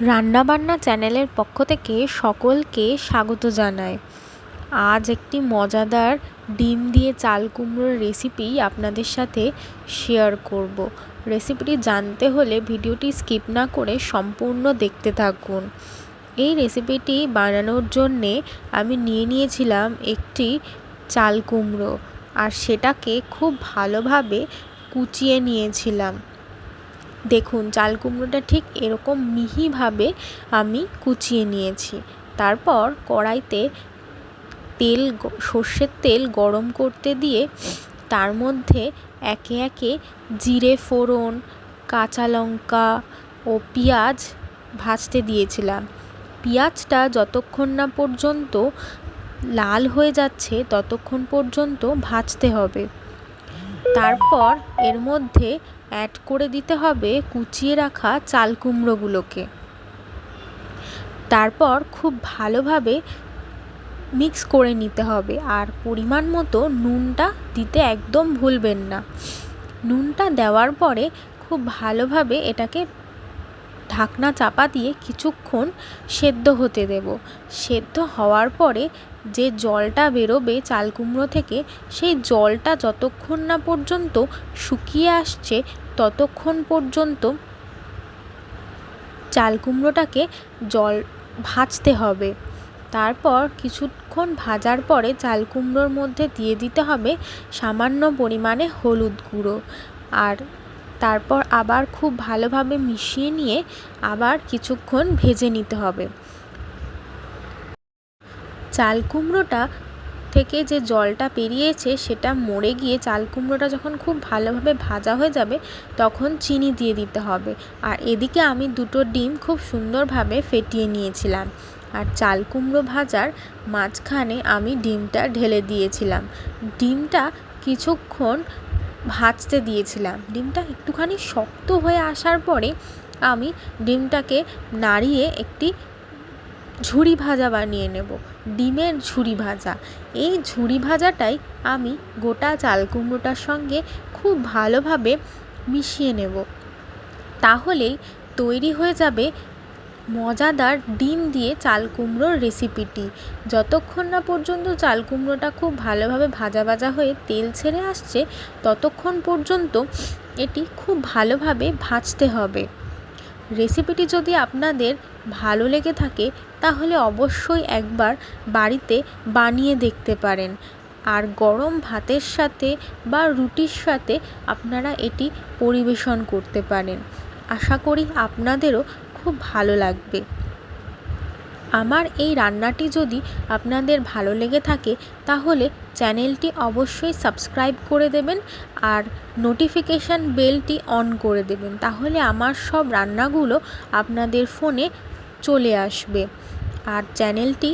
রান্নাবান্না চ্যানেলের পক্ষ থেকে সকলকে স্বাগত জানায় আজ একটি মজাদার ডিম দিয়ে চাল কুমড়োর রেসিপি আপনাদের সাথে শেয়ার করব। রেসিপিটি জানতে হলে ভিডিওটি স্কিপ না করে সম্পূর্ণ দেখতে থাকুন। এই রেসিপিটি বানানোর জন্যে আমি নিয়ে নিয়েছিলাম একটি চাল কুমড়ো, আর সেটাকে খুব ভালোভাবে কুচিয়ে নিয়েছিলাম। দেখুন, চাল কুমড়োটা ঠিক এরকম মিহিভাবে আমি কুচিয়ে নিয়েছি। তারপর কড়াইতে তেল সর্ষের তেল গরম করতে দিয়ে তার মধ্যে একে একে জিরে ফোড়ন, কাঁচা লঙ্কা ও পেঁয়াজ ভাজতে দিয়েছিলাম। পেঁয়াজটা যতক্ষণ না পর্যন্ত লাল হয়ে যাচ্ছে, ততক্ষণ পর্যন্ত ভাজতে হবে। তারপর এর মধ্যে অ্যাড করে দিতে হবে কুচিয়ে রাখা চাল কুমড়োগুলোকে। তারপর খুব ভালোভাবে মিক্স করে নিতে হবে আর পরিমাণ মতো নুনটা দিতে একদম ভুলবেন না। নুনটা দেওয়ার পরে খুব ভালোভাবে এটাকে ঢাকনা চাপা দিয়ে কিছুক্ষণ সেদ্ধ হতে দেব। সেদ্ধ হওয়ার পরে যে জলটা বেরোবে চাল কুমড়ো থেকে, সেই জলটা যতক্ষণ না পর্যন্ত শুকিয়ে আসছে, ততক্ষণ পর্যন্ত চাল কুমড়োটাকে জল ভাজতে হবে। তারপর কিছুক্ষণ ভাজার পরে চাল কুমড়োর মধ্যে দিয়ে দিতে হবে সামান্য পরিমাণে হলুদ গুঁড়ো। আর তারপর আবার খুব ভালোভাবে মিশিয়ে নিয়ে আবার কিছুক্ষণ ভেজে নিতে হবে। চাল কুমড়োটা থেকে যে জলটা পেরিয়েছে সেটা মরে গিয়ে চাল কুমড়োটা যখন খুব ভালোভাবে ভাজা হয়ে যাবে তখন চিনি দিয়ে দিতে হবে। আর এদিকে আমি দুটো ডিম খুব সুন্দরভাবে ফেটিয়ে নিয়েছিলাম। আর চাল কুমড়ো ভাজার মাঝখানে আমি ডিমটা ঢেলে দিয়েছিলাম। ডিমটা কিছুক্ষণ ভাজতে দিয়েছিলাম। ডিমটা একটুখানি শক্ত হয়ে আসার পরে আমি ডিমটাকে নাড়িয়ে একটি ঝুরি ভাজা বানিয়ে নেব, ডিমের ঝুরি ভাজা। এই ঝুরি ভাজাটাই আমি গোটা চাল কুমড়োটার সঙ্গে খুব ভালোভাবে মিশিয়ে নেব। তাহলেই তৈরি হয়ে যাবে মজাদার ডিম দিয়ে চাল কুমড়োর রেসিপিটি। যতক্ষণ না পর্যন্ত চাল কুমড়োটা খুব ভালোভাবে ভাজা ভাজা হয়ে তেল ছেড়ে আসছে, ততক্ষণ পর্যন্ত এটি খুব ভালোভাবে ভাজতে হবে। রেসিপিটি যদি আপনাদের ভালো লেগে থাকে, তাহলে অবশ্যই একবার বাড়িতে বানিয়ে দেখতে পারেন। আর গরম ভাতের সাথে বা রুটির সাথে আপনারা এটি পরিবেশন করতে পারেন। আশা করি আপনাদেরও খুব ভালো লাগবে। আমার এই রান্নাটি যদি আপনাদের ভালো লেগে থাকে, তাহলে চ্যানেলটি অবশ্যই সাবস্ক্রাইব করে দেবেন আর নোটিফিকেশান বেলটি অন করে দেবেন। তাহলে আমার সব রান্নাগুলো আপনাদের ফোনে চলে আসবে আর চ্যানেলটি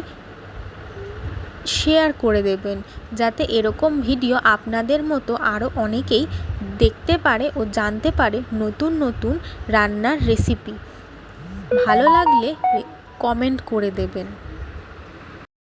শেয়ার করে দেবেন, যাতে এরকম ভিডিও আপনাদের মতো আরও অনেকেই দেখতে পারে ও জানতে পারে নতুন নতুন রান্নার রেসিপি। ভালো লাগলে কমেন্ট করে দেবেন।